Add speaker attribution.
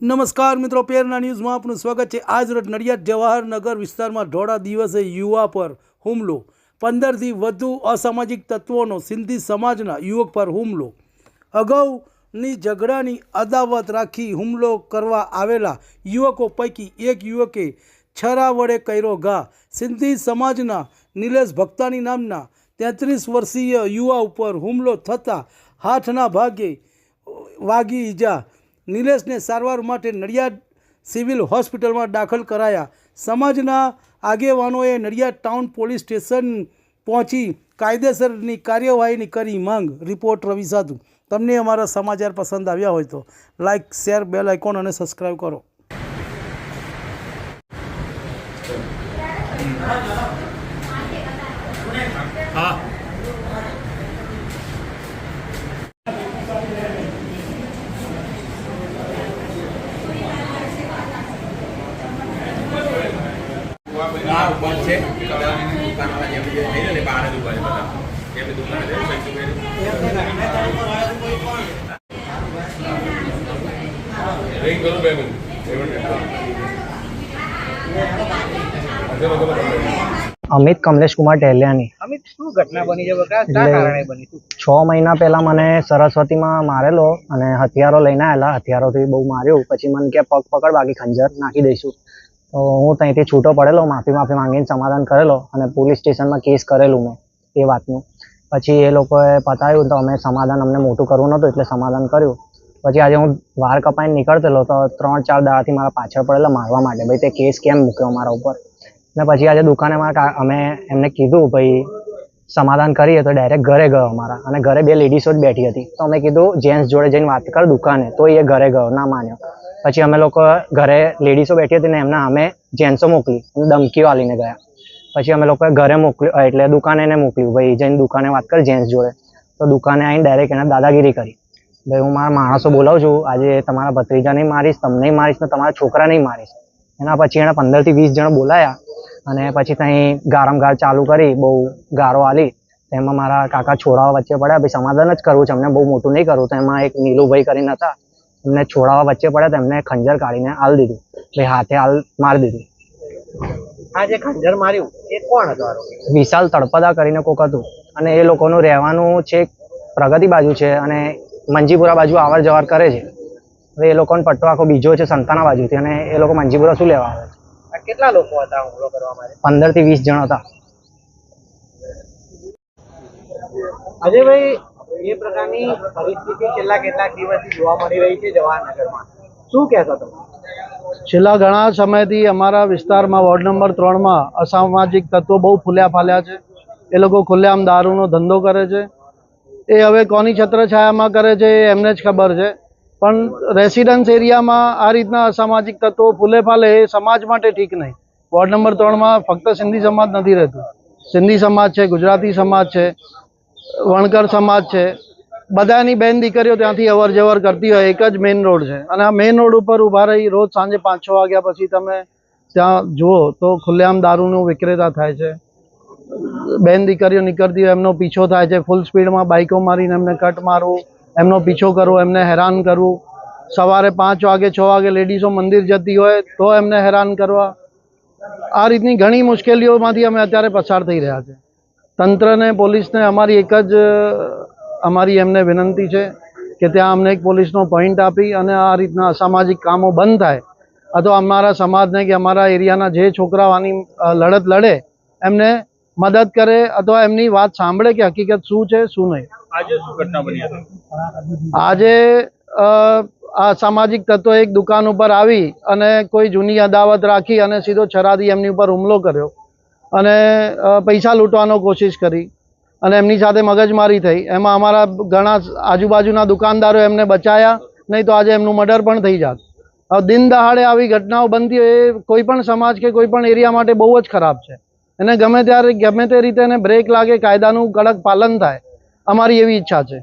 Speaker 1: નમસ્કાર મિત્રો, પેરના ન્યૂઝમાં આપનું સ્વાગત છે. આજ રોજ નડિયાદ જવાહરનગર વિસ્તારમાં ઢોળા દિવસે યુવા પર હુમલો. પંદરથી વધુ અસામાજિક તત્વોનો સિંધી સમાજના યુવક પર હુમલો. અગાઉની ઝઘડાની અદાવત રાખી હુમલો કરવા આવેલા યુવકો પૈકી એક યુવકે છરા વડે કર્યો ઘા. સિંધી સમાજના નિલેશ ભક્તાની નામના તેત્રીસ વર્ષીય યુવા ઉપર હુમલો થતાં હાથના ભાગે વાગી ઈજા નિલેશને સારવાર માટે નડિયાદ સિવિલ હોસ્પિટલમાં દાખલ કરાયા. સમાજના આગેવાનોએ નડિયાદ ટાઉન પોલીસ સ્ટેશન પહોંચી કાયદેસરની કાર્યવાહીની કરી માંગ. રિપોર્ટ રવિ સાધુ. તમને અમારા સમાચાર પસંદ આવ્યા હોય તો લાઇક શેર, બેલ આઇકોન અને સબસ્ક્રાઈબ કરો.
Speaker 2: હા. બંધ છે. કપડાની જેમ જે થઈ ને બહાર જ ઊભા છે બધા. એમની દુકાન છે સસ્તું રિંગ કરું બે મિનિટ. બે મિનિટ ચલો ચલો
Speaker 3: અમિત કમલેશ કુમાર ટેલિયાની
Speaker 4: અમિત શું ઘટના બની છે? કયા કારણે બની
Speaker 3: છ મહિના પહેલા મને સરસ્વતીમાં મારેલો અને હથિયારો લઈને આવેલા હથિયારોથી બહુ માર્યું. પછી મને કે પગ પકડ બાકી ખંજર નાખી દઈશું. તો હું ત્યાંથી છૂટો પડેલો, માફી માફી માંગીને સમાધાન કરેલો અને પોલીસ સ્ટેશનમાં કેસ કરેલું મેં, એ વાતનું. પછી એ લોકોએ પતાવ્યું તો અમે સમાધાન અમને મોટું કરવું નહોતું એટલે સમાધાન કર્યું. પછી આજે હું વાર કપાઈને નીકળતેલો તો ત્રણ, ચાર દાડાથી મારા પાછળ પડેલા મારવા માટે, ભાઈ, તે કેસ કેમ મૂક્યો મારા ઉપર? ને પછી આજે દુકાને મારા અમે એમને કીધું, ભાઈ, સમાધાન કરીએ. તો ડાયરેક્ટ ઘરે ગયો અમારા અને ઘરે બે લેડીઝો જ બેઠી હતી. તો અમે કીધું, જેન્ટ્સ જોડે જઈને વાત કર દુકાને. તો એ ઘરે ગયો, ના માન્યો. પછી અમે લોકો ઘરે લેડીઝો બેઠી હતી ને એમના અમે જેન્ટ્સો મોકલી ધમકીઓ આલીને ગયા. પછી અમે લોકોએ ઘરે મોકલ્યું એટલે દુકાને એને મોકલ્યું, ભાઈ, જઈને દુકાને વાત કર જેન્ટ્સ જોડે. તો દુકાને આવીને ડાયરેક્ટ એને દાદાગીરી કરી. ભાઈ, હું મારા માણસો બોલાવું છું, આજે તમારા ભત્રીજાને મારીશ, તમને મારીશ ને તમારા છોકરાને મારીશ. એના પછી એણે પંદરથી વીસ જણ બોલાયા અને પછી ત્યાં ગારમ ગાર ચાલુ કરી, બહુ ગારો આલી. તેમાં મારા કાકા છોડાવા વચ્ચે પડ્યા, ભાઈ, સમાધાન જ કરવું છે, અમને બહુ મોટું નહીં કરવું. તો એમાં એક નીલુભાઈ કરીને હતા એમને છોડાવા વચ્ચે પડ્યા તો એમને ખંજર કાઢીને હાલ દીધું. ભાઈ હાથે હાલ મારી દીધું.
Speaker 4: આ જે ખંજર માર્યું એ કોણ હતો
Speaker 3: વિશાલ તળપદા કરીને કોક હતું. અને એ લોકોનું રહેવાનું છે પ્રગતિ બાજુ છે અને મંજીપુરા બાજુ આવર જવર કરે છે. હવે એ લોકોનો પટ્ટો આખો બીજો છે સંતાના બાજુથી અને એ લોકો મંજીપુરા શું લેવા આવે છે?
Speaker 4: કેટલા લોકો હતા હુમલો કરવા માટે?
Speaker 3: પંદરથી વીસ જણ હતા.
Speaker 4: અજયભાઈ એ પ્રકારની પરિસ્થિતિ છેલ્લા કેટલાક દિવસથી જોવા મળી રહી છે જવાહરનગરમાં. શું કહેશો તમે?
Speaker 5: છેલ્લા ઘણા સમયથી અમારા વિસ્તારમાં વોર્ડ નંબર ત્રણમાં અસામાજિક તત્વો બહુ ફૂલ્યા ફાલ્યા છે. એ લોકો ખુલ્લેઆમ દારૂનો ધંધો કરે છે. એ હવે કોની છત્રછાયામાં કરે છે એ એમને જ ખબર છે. પણ રેસિડન્સ એરિયામાં આ રીતના અસામાજિક તત્વો ફૂલે ફાલે એ સમાજ માટે ઠીક નહીં. વોર્ડ નંબર ત્રણમાં ફક્ત સિંધી સમાજ નથી રહેતું. સિંધી સમાજ છે, ગુજરાતી સમાજ છે. વણકર સમાજ છે. બધાની બેન દીકરીઓ ત્યાંથી અવર જવર કરતી હોય, એક જ મેઇન રોડ છે. અને આ મેઇન રોડ ઉપર ઊભા રહી રોજ સાંજે પાંચ છ વાગ્યા પછી તમે ત્યાં જુઓ તો ખુલ્લેઆમ દારૂનું વિક્રેતા થાય છે. બેન દીકરીઓ નીકળતી હોય, એમનો પીછો થાય છે. ફૂલ સ્પીડમાં બાઇકો મારીને એમને કટ મારવું, એમનો પીછો કરવો, એમને હેરાન કરવું. સવારે પાંચ વાગે, છ વાગે લેડીઝો મંદિર જતી હોય, તો એમને હેરાન કરવા. આ રીતની ઘણી મુશ્કેલીઓમાંથી અમે અત્યારે પસાર થઈ રહ્યા છે. તંત્રને પોલીસને અમારી એક જ અમારી એમને વિનંતી છે કે ત્યાં અમને એક પોલીસનો પોઈન્ટ આપી અને આ રીતના અસામાજિક કામો બંધ થાય. અથવા અમારા સમાજને કે અમારા એરિયાના જે છોકરાઓ આની લડત લડે એમને મદદ કરે અથવા એમની વાત સાંભળે કે હકીકત શું છે શું નહીં.
Speaker 2: આજે શું ઘટના બની
Speaker 5: આજે આ સામાજિક તત્વો એક દુકાન ઉપર આવી અને કોઈ જૂની અદાવત રાખી અને સીધો છરાદી એમની ઉપર હુમલો કર્યો. અને પૈસા લૂંટવાનો કોશિશ કરી. અને એમની સાથે મગજમારી થઈ. એમાં અમારા ઘણા આજુબાજુના દુકાનદારો એમને બચાયા. નહીં તો આજે એમનું મર્ડર પણ થઈ જાત. હવે દિન દહાડે આવી ઘટનાઓ બનતી હોય એ કોઈ પણ સમાજ કે કોઈ પણ એરિયા માટે બહુ જ ખરાબ છે. એને ગમે ત્યારે, ગમે તે રીતે એને બ્રેક લાગે, કાયદાનું કડક પાલન થાય. અમારી એવી ઈચ્છા છે.